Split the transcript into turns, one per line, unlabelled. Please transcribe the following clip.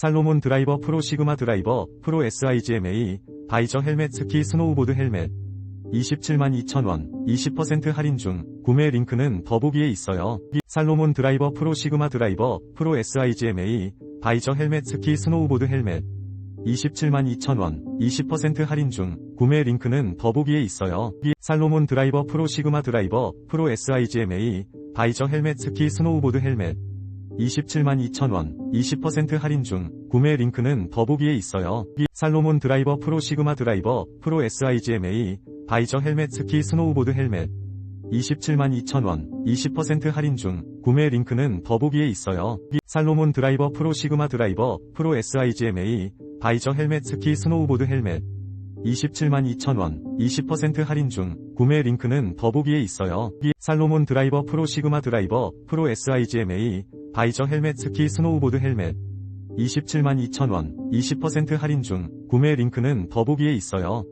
살로몬 드라이버 프로 시그마 드라이버 프로 SIGMA 바이저 헬멧 스키 스노우보드 헬멧 27만 2천원 20% 할인 중 구매 링크는 더보기에 있어요. 살로몬 드라이버 프로 시그마 드라이버 프로 SIGMA 바이저 헬멧 스키 스노우보드 헬멧 27만 2천원 20% 할인 중 구매 링크는 더보기에 있어요. 살로몬 드라이버 프로 시그마 드라이버 프로 SIGMA 바이저 헬멧 스키 스노우보드 헬멧 27만 2천원 20% 할인 중 구매 링크는 더보기에 있어요. 살로몬 드라이버 프로 시그마 드라이버 프로 SIGMA 바이저 헬멧 스키 스노우보드 헬멧 27만 2천원 20% 할인 중 구매 링크는 더보기에 있어요. 살로몬 드라이버 프로 시그마 드라이버 프로 SIGMA 바이저 헬멧 스키 스노우보드 헬멧 27만 2천원 20% 할인 중 구매 링크는 더보기에 있어요. 살로몬 드라이버 프로 시그마 드라이버 프로 SIGMA 바이저 헬멧 스키 스노우보드 헬멧 27만 2천원 20% 할인 중 구매 링크는 더보기에 있어요.